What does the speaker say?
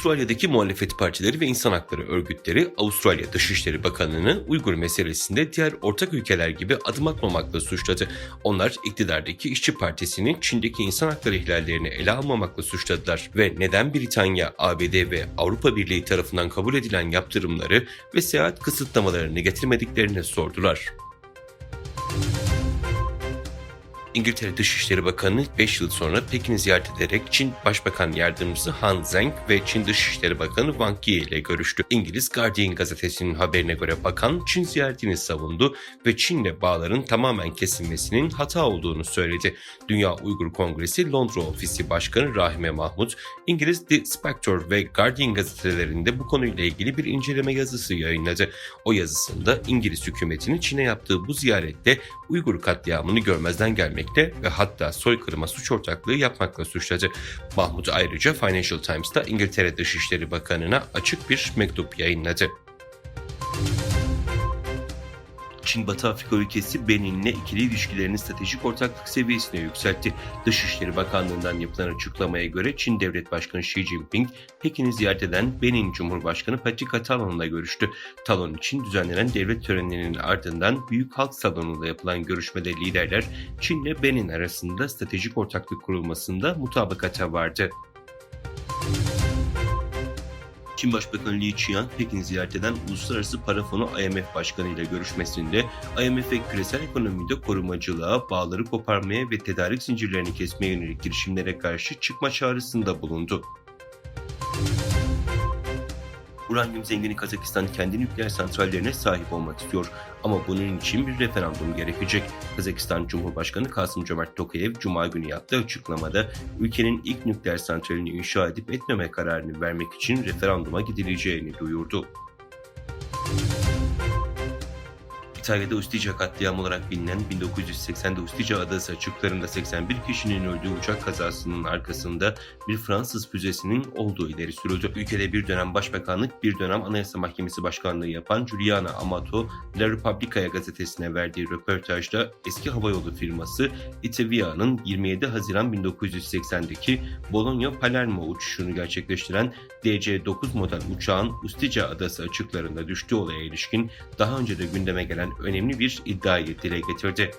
Avustralya'daki muhalefet partileri ve insan hakları örgütleri Avustralya Dışişleri Bakanı'nı Uygur meselesinde diğer ortak ülkeler gibi adım atmamakla suçladı. Onlar iktidardaki İşçi Partisi'nin Çin'deki insan hakları ihlallerini ele almamakla suçladılar ve neden Britanya, ABD ve Avrupa Birliği tarafından kabul edilen yaptırımları ve seyahat kısıtlamalarını getirmediklerini sordular. İngiltere Dışişleri Bakanı 5 yıl sonra Pekin'i ziyaret ederek Çin Başbakan Yardımcısı Han Zheng ve Çin Dışişleri Bakanı Wang Yi ile görüştü. İngiliz Guardian gazetesinin haberine göre bakan Çin ziyaretini savundu ve Çin'le bağların tamamen kesilmesinin hata olduğunu söyledi. Dünya Uygur Kongresi Londra Ofisi Başkanı Rahime Mahmut, İngiliz The Spectator ve Guardian gazetelerinde bu konuyla ilgili bir inceleme yazısı yayınladı. O yazısında İngiliz hükümetinin Çin'e yaptığı bu ziyarette Uygur katliamını görmezden gelmekte ve hatta soykırıma suç ortaklığı yapmakla suçladı. Mahmut ayrıca Financial Times'ta İngiltere Dışişleri Bakanı'na açık bir mektup yayınladı. Çin Batı Afrika ülkesi Benin'le ikili ilişkilerini stratejik ortaklık seviyesine yükseltti. Dışişleri Bakanlığı'ndan yapılan açıklamaya göre Çin Devlet Başkanı Xi Jinping, Pekin'i ziyaret eden Benin Cumhurbaşkanı Patrick Talon'la görüştü. Talon için düzenlenen devlet törenlerinin ardından Büyük Halk Salonu'nda yapılan görüşmede liderler Çin'le Benin arasında stratejik ortaklık kurulmasında mutabakata vardı. Çin Başbakanı Li Qiang, Pekin ziyaret eden Uluslararası Para Fonu IMF Başkanı ile görüşmesinde IMF küresel ekonomide korumacılığa, bağları koparmaya ve tedarik zincirlerini kesmeye yönelik girişimlere karşı çıkma çağrısında bulundu. Uranyum zengini Kazakistan kendi nükleer santrallerine sahip olmak istiyor. Ama bunun için bir referandum gerekecek. Kazakistan Cumhurbaşkanı Kasım Cömert Tokayev Cuma günü yaptığı açıklamada ülkenin ilk nükleer santralini inşa edip etmeme kararını vermek için referanduma gidileceğini duyurdu. İtalya'da Ustica katliamı olarak bilinen 1980'de Ustica adası açıklarında 81 kişinin öldüğü uçak kazasının arkasında bir Fransız füzesinin olduğu ileri sürüldü. Ülkede bir dönem başbakanlık, bir dönem Anayasa Mahkemesi Başkanlığı yapan Giuliana Amato, La Repubblica'ya gazetesine verdiği röportajda eski havayolu firması Itavia'nın 27 Haziran 1980'deki Bologna-Palermo uçuşunu gerçekleştiren DC-9 model uçağın Ustica adası açıklarında düştüğü olaya ilişkin daha önce de gündeme gelen önemli bir iddiayı dile getirdi.